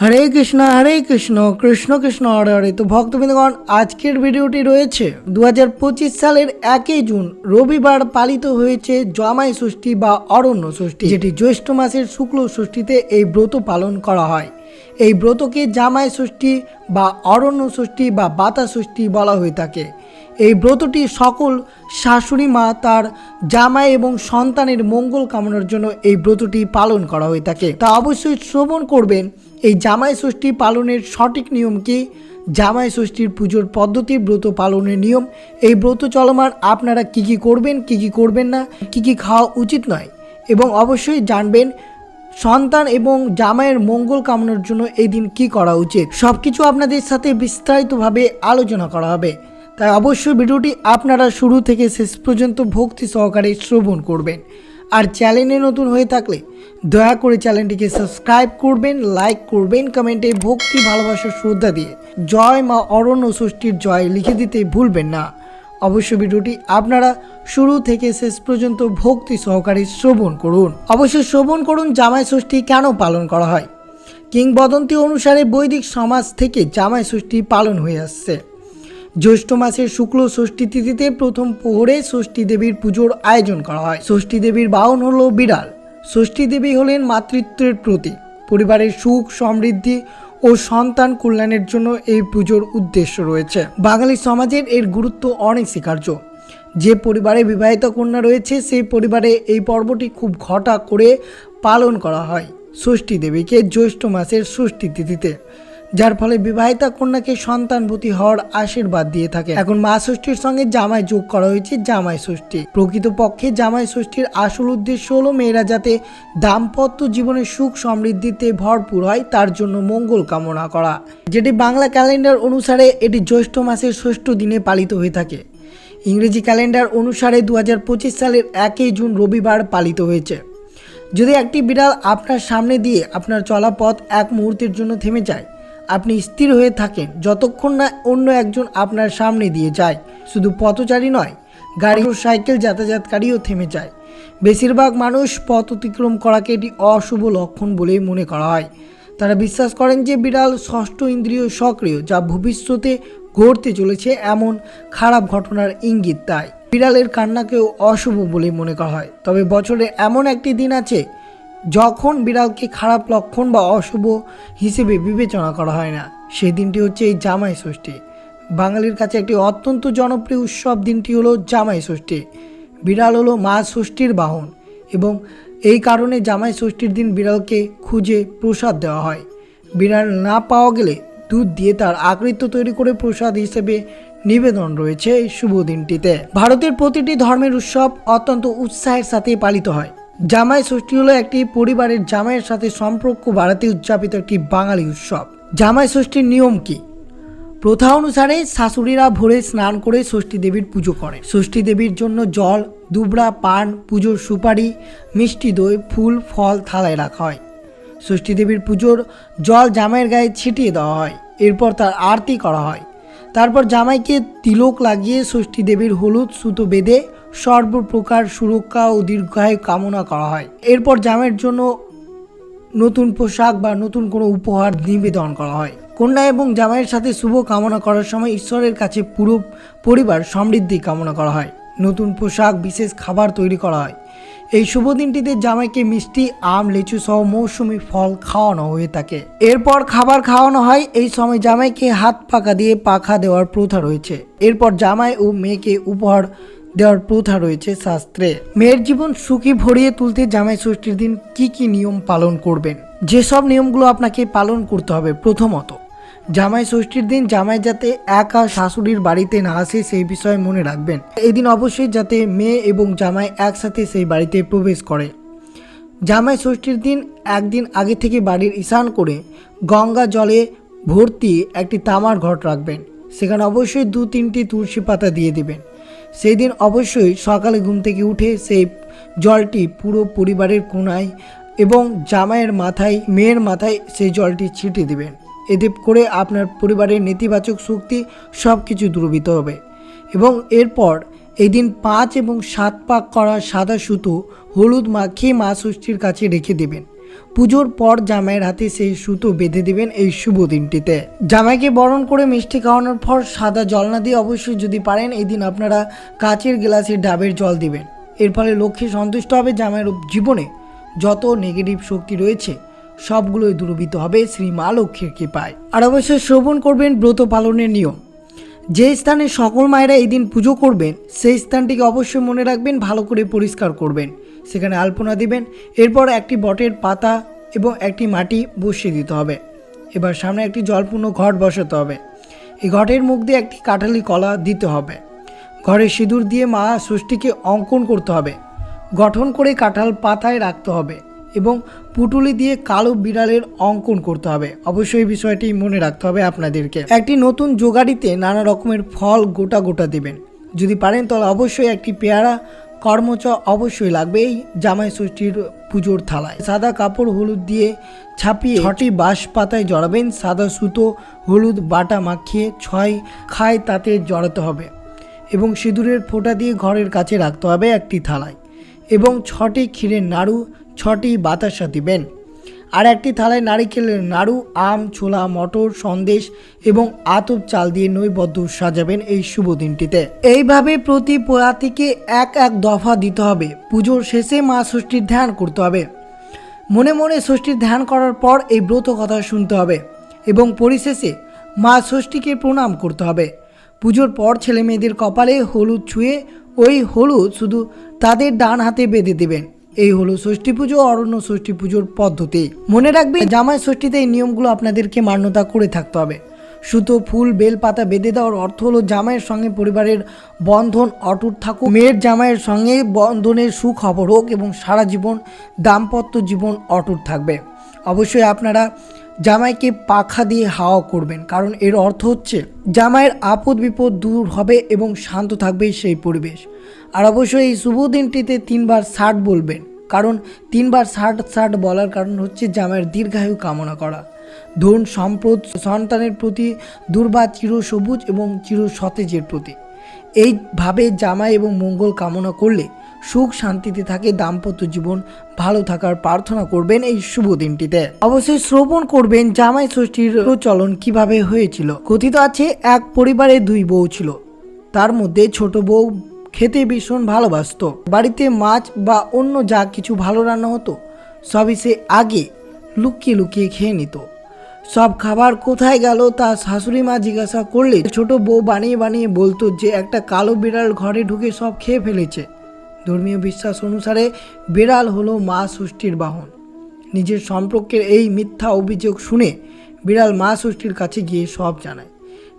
হরে কৃষ্ণ হরে কৃষ্ণ কৃষ্ণ কৃষ্ণ, হরে হরে। তো ভক্তবৃন্দগণ, আজকের ভিডিওটি রয়েছে দু হাজার পঁচিশ সালের একই জুন, রবিবার পালিত হয়েছে জামাই ষষ্ঠী বা অরণ্য ষষ্ঠী, যেটি জ্যৈষ্ঠ মাসের শুক্ল ষষ্ঠীতে এই ব্রত পালন করা হয়। এই ব্রতকে জামাই ষষ্ঠী বা অরণ্য ষষ্ঠী বা বাতা ষষ্ঠী বলা হয়ে থাকে। এই ব্রতটি সকল শাশুড়ি মা তার জামাই এবং সন্তানের মঙ্গল কামনার জন্য এই ব্রতটি পালন করা হয়ে থাকে। তা অবশ্যই শ্রবণ করবেন। এই জামাই ষষ্ঠী পালনের সঠিক নিয়ম কি? জামাই ষষ্ঠীর পুজোর পদ্ধতি ব্রত পালনের নিয়ম। এই ব্রত চলমান আপনারা কি কি করবেন, কি কি করবেন না, কি কি খাওয়া উচিত নয় এবং অবশ্যই জানবেন সন্তান এবং জামাইয়ের মঙ্গল কামনার জন্য এই দিন কি করা উচিত। সবকিছু আপনাদের সাথে বিস্তারিতভাবে আলোচনা করা হবে। তাই অবশ্যই ভিডিওটি আপনারা শুরু থেকে শেষ পর্যন্ত ভক্তি সহকারে শ্রবণ করবেন। আর চ্যানেলে নতুন হয়ে থাকলে দয়া করে চ্যানেলটিকে সাবস্ক্রাইব করবেন, লাইক করবেন, কমেন্টে ভক্তি, ভালোবাসা, শ্রদ্ধা দিয়ে জয় মা অরণ্য ষষ্ঠীর জয় লিখে দিতে ভুলবেন না। অবশ্য ভিডিওটি আপনারা শুরু থেকে শেষ পর্যন্ত ভক্তি সহকারে শ্রবণ করুন। অবশ্যই শ্রবণ করুন, জামাই ষষ্ঠী কেন পালন করা হয়? কিংবদন্তি অনুসারে বৈদিক সমাজ থেকে জামাই ষষ্ঠী পালন হয়ে আসছে। জ্যৈষ্ঠ মাসের শুক্ল ষষ্ঠী তিথিতে প্রথম প্রহরে ষষ্ঠী দেবীর পুজোর আয়োজন করা হয়। ষষ্ঠী দেবীর বাহন হলো বিড়াল। ষষ্ঠী দেবী হলেন মাতৃত্বের প্রতীক। পরিবারের সুখ, সমৃদ্ধি ও সন্তান কল্যাণের জন্য এই পুজোর উদ্দেশ্য রয়েছে। বাঙালি সমাজের এর গুরুত্ব অনেক স্বীকার্য যে পরিবারে বিবাহিত কন্যা রয়েছে সেই পরিবারে এই পর্বটি খুব ঘটা করে পালন করা হয় ষষ্ঠী দেবীকে জ্যৈষ্ঠ মাসের ষষ্ঠী তিথিতে। যার ফলে বিবাহিতা কন্যাকে সন্তানবতী হওয়ার আশীর্বাদ দিয়ে থাকে এখন মা ষষ্ঠীর সঙ্গে জামাই যোগ করা হয়েছে জামাই ষষ্ঠী। প্রকৃতপক্ষে জামাই ষষ্ঠীর আসল উদ্দেশ্য হলো মেয়েরা যাতে দাম্পত্য জীবনের সুখ সমৃদ্ধিতে ভরপুর হয়, তার জন্য মঙ্গল কামনা করা। যেটি বাংলা ক্যালেন্ডার অনুসারে এটি জ্যৈষ্ঠ মাসের ষষ্ঠ দিনে পালিত হয়ে থাকে। ইংরেজি ক্যালেন্ডার অনুসারে দু হাজার পঁচিশ সালের একই জুন রবিবার পালিত হয়েছে। যদি একটি বিড়াল আপনার সামনে দিয়ে আপনার চলা পথ এক মুহূর্তের জন্য থেমে যায় আপনি স্থির হয়ে থাকেন যতক্ষণ না অন্য একজন আপনার সামনে দিয়ে যায়। শুধু পথচারী নয়, গাড়ি ও সাইকেল যাতায়াতকারীও থেমে যায়। বেশিরভাগ মানুষ পথ অতিক্রম করাকে এটি অশুভ লক্ষণ বলেই মনে করা হয়। তারা বিশ্বাস করেন যে বিড়াল ষষ্ঠ ইন্দ্রিয় সক্রিয়, যা ভবিষ্যতে ঘটতে চলেছে এমন খারাপ ঘটনার ইঙ্গিত তাই বিড়ালের কান্নাকেও অশুভ বলে মনে করা হয়। তবে বছরে এমন একটি দিন আছে যখন বিড়ালকে খারাপ লক্ষণ বা অশুভ হিসেবে বিবেচনা করা হয় না সেই দিনটি হচ্ছে এই জামাই ষষ্ঠী। বাঙালির কাছে একটি অত্যন্ত জনপ্রিয় উৎসব দিনটি হলো জামাই ষষ্ঠী। বিড়াল হলো মা ষষ্ঠীর বাহন এবং এই কারণে জামাই ষষ্ঠীর দিন বিড়ালকে খুঁজে প্রসাদ দেওয়া হয়। বিড়াল না পাওয়া গেলে দুধ দিয়ে তার আকৃতি তৈরি করে প্রসাদ হিসেবে নিবেদন রয়েছে এই শুভ দিনটিতে। ভারতের প্রতিটি ধর্মের উৎসব অত্যন্ত উৎসাহের সাথে পালিত হয়। জামাই ষষ্ঠী হলো একটি পরিবারের জামাইয়ের সাথে সম্পর্ক বাড়াতে উদযাপিত একটি বাঙালি উৎসব। জামাই ষষ্ঠীর নিয়ম কি? প্রথা অনুসারে শাশুড়িরা ভোরে স্নান করে ষষ্ঠী দেবীর পুজো করে। ষষ্ঠী দেবীর জন্য জল, দুবড়া, পান, পুজোর সুপারি, মিষ্টি দই, ফুল, ফল থালায় রাখা হয়। ষষ্ঠী দেবীর পুজোর জল জামাইয়ের গায়ে ছিটিয়ে দেওয়া হয়। এরপর তার আরতি করা হয়। তারপর জামাইকে তিলক লাগিয়ে ষষ্ঠী দেবীর হলুদ সুতো বেঁধে সর্বপ্রকার সুরক্ষা ও দীর্ঘায়ু কামনা করা হয়। এরপর জামাইয়ের জন্য নতুন পোশাক বা নতুন কোনো উপহার নিবেদন করা হয়। কন্যা এবং জামাইয়ের সাথে শুভ কামনা করার সময় ঈশ্বরের কাছে পুরো পরিবার সমৃদ্ধি কামনা করা হয়। নতুন পোশাক, বিশেষ খাবার তৈরি করা হয়। এই শুভ দিনটিতে জামাইকে মিষ্টি, আম, লিচু সহ মৌসুমি ফল খাওয়ানো হয়ে থাকে। এরপর খাবার খাওয়ানো হয়। এই সময় জামাইকে হাত পাকা দিয়ে পাখা দেওয়ার প্রথা রয়েছে। এরপর জামাই ও মেয়েকে উপহার দেওয়ার প্রথা রয়েছে শাস্ত্রে। মেয়ের জীবন সুখী ভরিয়ে তুলতে জামাই ষষ্ঠীর দিন কি কি নিয়ম পালন করবেন? যেসব নিয়মগুলো আপনাকে পালন করতে হবে প্রথমত, জামাই ষষ্ঠীর দিন জামাই যাতে একা শাশুড়ির বাড়িতে না আসে সেই বিষয়ে মনে রাখবেন। এই দিন অবশ্যই যাতে মেয়ে এবং জামাই একসাথে সেই বাড়িতে প্রবেশ করে। জামাই ষষ্ঠীর দিন একদিন আগে থেকে বাড়ির ঈশান করে গঙ্গা জলে ভর্তি একটি তামার ঘট রাখবেন। সেখানে অবশ্যই দু তিনটি তুলসী পাতা দিয়ে দিবেন। সেই দিন অবশ্যই সকালে ঘুম থেকে উঠে সেই জলটি পুরো পরিবারের কোনায় এবং জামাইয়ের মাথায়, মেয়ের মাথায় সেই জলটি ছিটিয়ে দিবেন এতে করে আপনার পরিবারের নেতিবাচক শক্তি সব কিছু দূরীভূত হবে। এবং এরপর এই দিন পাঁচ এবং সাত পাক করা সাদা সুতো হলুদ মাখিয়ে মা ষষ্ঠীর কাছে রেখে দেবেন। পুজোর পর জামাইয়ের হাতে সেই সুতো বেঁধে দিবেন এই শুভ দিনটিতে। জামাইকে বরণ করে মিষ্টি খাওয়ানোর পর সাদা জল না দিয়ে অবশ্যই যদি পারেন এই দিন আপনারা কাচের গ্লাসে ডাবের জল দিবেন। এর ফলে লক্ষ্মী সন্তুষ্ট হবে, জামাইয়ের জীবনে যত নেগেটিভ শক্তি রয়েছে, সবগুলোই দূরীভূত হবে শ্রী মা লক্ষ্মীর কৃপায়। আর অবশ্যই শ্রবণ করবেন ব্রত পালনের নিয়ম। যে স্থানে সকল মায়েরা এই দিন পুজো করবেন, সেই স্থানটিকে অবশ্যই মনে রাখবেন, ভালো করে পরিষ্কার করবেন। সেখানে আলপনা দিবেন। এরপর একটি বটের পাতা এবং একটি মাটি বসিয়ে দিতে হবে। এবার সামনে একটি জলপূর্ণ ঘট বসাতে হবে। এই ঘটের মুখ দিয়ে একটি কাঁঠালি কলা দিতে হবে। ঘরে সিঁদুর দিয়ে মা ষষ্ঠীকে অঙ্কন করতে হবে। গঠন করে কাঁঠাল পাতায় রাখতে হবে এবং পুটুলি দিয়ে কালো বিড়ালের অঙ্কন করতে হবে। অবশ্যই বিষয়টি মনে রাখতে হবে আপনাদেরকে। একটি নতুন জোগাড়িতে নানা রকমের ফল গোটা গোটা দেবেন। যদি পারেন তাহলে অবশ্যই একটি পেয়ারা কর্মচ অবশ্যই লাগবে এই জামাই ষষ্ঠীর পুজোর থালায়। সাদা কাপড় হলুদ দিয়ে ছাপিয়ে ছটি বাঁশ পাতায় জড়াবেন, সাদা সুতো, হলুদ বাটা মাখিয়ে ছয় খায় তাতে জড়াতে হবে এবং সিঁদুরের ফোঁটা দিয়ে ঘরের কাছে রাখতে হবে একটি থালায় এবং ছটি ক্ষীরের নাড়ু, ছটি বাতাসা দিবেন। আর একটি থালায় নারিকেলের নাড়ু, আম, ছোলা, মটর, সন্দেশ এবং আতপ চাল দিয়ে নৈবদ্য সাজাবেন এই শুভ দিনটিতে। এইভাবে প্রতি পোয়াতিকে এক এক দফা দিতে হবে। পুজোর শেষে মা ষষ্ঠীর ধ্যান করতে হবে। মনে মনে ষষ্ঠীর ধ্যান করার পর এই ব্রত কথা শুনতে হবে এবং পরিশেষে মা ষষ্ঠীকে প্রণাম করতে হবে। পুজোর পর ছেলে মেয়েদের কপালে হলুদ ছুঁয়ে ওই হলুদ শুধু তাদের ডান হাতে বেঁধে দেবেন। এই হলো ষষ্ঠী পুজো, অরণ্য ষষ্ঠী পুজোর পদ্ধতি। মনে রাখবেন জামাই ষষ্ঠীতে এই নিয়মগুলো আপনাদেরকে মান্যতা করে থাকতে হবে। সুতো, ফুল, বেল, পাতা বেঁধে দেওয়ার অর্থ হলো জামাইয়ের সঙ্গে পরিবারের বন্ধন অটুট থাকুক। মেয়ের জামাইয়ের সঙ্গে বন্ধনের সুখবর হোক এবং সারা জীবন দাম্পত্য জীবন অটুট থাকবে। অবশ্যই আপনারা জামাইকে পাখা দিয়ে হাওয়া করবেন, কারণ এর অর্থ হচ্ছে, জামাইয়ের আপদ বিপদ দূর হবে এবং শান্ত থাকবে সেই পরিবেশ। আর অবশ্যই এই শুভ দিনটিতে তিনবার ষাট বলবেন। কারণ তিনবার ষাট ষাট বলার কারণ হচ্ছে জামাইয়ের দীর্ঘায়ু কামনা করা। ধন সম্পদ সন্তানের প্রতি দুর্বা চির সবুজ এবং চির সতেজের প্রতি। এইভাবে জামাই এবং মঙ্গল কামনা করলে সুখ শান্তিতে থাকে, দাম্পত্য জীবন ভালো থাকার প্রার্থনা করবেন এই শুভ দিনটিতে। অবশ্যই শ্রবণ করবেন জামাই ষষ্ঠীর প্রচলন কীভাবে হয়েছিল। কথিত আছে, এক পরিবারে দুই বউ ছিল। তার মধ্যে ছোট বউ খেতে ভীষণ ভালোবাসতো। বাড়িতে মাছ বা অন্য যা কিছু ভালো রান্না হতো, সবই সে আগে লুকিয়ে লুকিয়ে খেয়ে নিত। সব খাবার কোথায় গেল তা শাশুড়ি মা জিজ্ঞাসা করলে ছোট বউ বানিয়ে বানিয়ে বলতো যে একটা কালো বিড়াল ঘরে ঢুকে সব খেয়ে ফেলেছে। ধর্মীয় বিশ্বাস অনুসারে বিড়াল হলো মা ষষ্ঠীর বাহন। নিজের সম্পর্কের এই মিথ্যা অভিযোগ শুনে বিড়াল মা ষষ্ঠীর কাছে গিয়ে সব জানায়।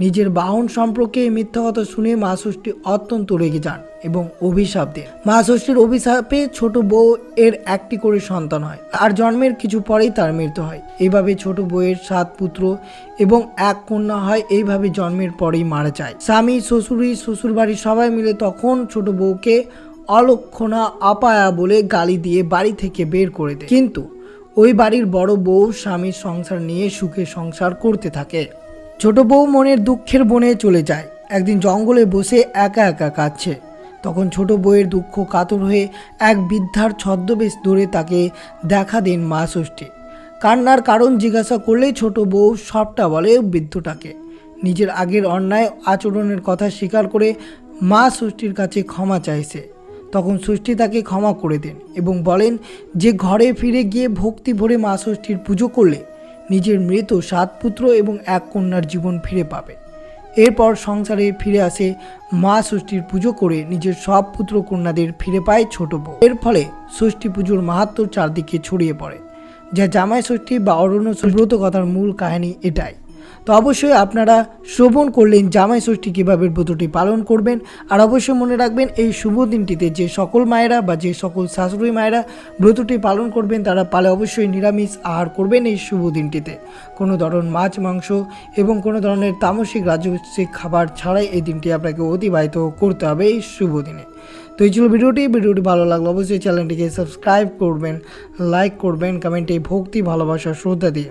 নিজের বাহন সম্পর্কে মিথ্যা কথা শুনে মা ষষ্ঠী অত্যন্ত রেগে যান এবং অভিশাপ দেন। মা ষষ্ঠীর অভিশাপে ছোট বউ এর একটি করে সন্তান হয় আর জন্মের কিছু পরেই তার মৃত্যু হয়। এইভাবে ছোট বউয়ের সাত পুত্র এবং এক কন্যা হয়, এইভাবে জন্মের পরেই মারা যায়। স্বামী, শ্বশুরি শ্বশুরবাড়ি সবাই মিলে তখন ছোট বউকে অলক্ষণা আপায়া বলে গালি দিয়ে বাড়ি থেকে বের করে দেয়। কিন্তু ওই বাড়ির বড় বউ স্বামীর সংসার নিয়ে সুখে সংসার করতে থাকে। ছোট বউ মনের দুঃখের বনে চলে যায়। একদিন জঙ্গলে বসে একা একা কাঁদছে। তখন ছোট বউয়ের দুঃখ কাতর হয়ে এক বৃদ্ধার ছদ্মবেশ ধরে তাকে দেখা দেন মা ষষ্ঠী। কান্নার কারণ জিজ্ঞাসা করলেই ছোট বউ সবটা বলে বৃদ্ধটাকে। নিজের আগের অন্যায় আচরণের কথা স্বীকার করে মা ষষ্ঠীর কাছে ক্ষমা চাইছে। তখন ষষ্ঠী তাকে ক্ষমা করে দেন এবং বলেন, যে ঘরে ফিরে গিয়ে ভক্তি ভরে মা ষষ্ঠীর পুজো করলে নিজের মৃত সাত পুত্র এবং এক কন্যার জীবন ফিরে পাবে। এরপর সংসারে ফিরে আসে, মা ষষ্ঠীর পুজো করে নিজের সব পুত্র কন্যাদের ফিরে পায় ছোট বউ। এর ফলে ষষ্ঠী পুজোর মাহাত্ম চারদিকে ছড়িয়ে পড়ে। যা জামাই ষষ্ঠী বা অরণ্য সুব্রত কথার মূল কাহিনী এটাই। তো অবশ্যই আপনারা শ্রবণ করলেন, জামাই ষষ্ঠী কীভাবে ব্রতটি পালন করবেন। আর অবশ্যই মনে রাখবেন, এই শুভ দিনটিতে যে সকল মায়েরা বা যে সকল শাশুড়ি মায়েরা ব্রতটি পালন করবেন, তারা পালে অবশ্যই নিরামিষ আহার করবেন এই শুভ দিনটিতে। কোনো ধরনের মাছ, মাংস এবং কোনো ধরনের তামসিক রাজস্বিক খাবার ছাড়াই এই দিনটি আপনাকে অতিবাহিত করতে হবে এই শুভ দিনে। তো এই ছিল ভিডিওটি। ভিডিওটি ভালো লাগল অবশ্যই চ্যানেলটিকে সাবস্ক্রাইব করবেন, লাইক করবেন, কমেন্টে ভক্তি, ভালোবাসা, শ্রদ্ধা দিয়ে।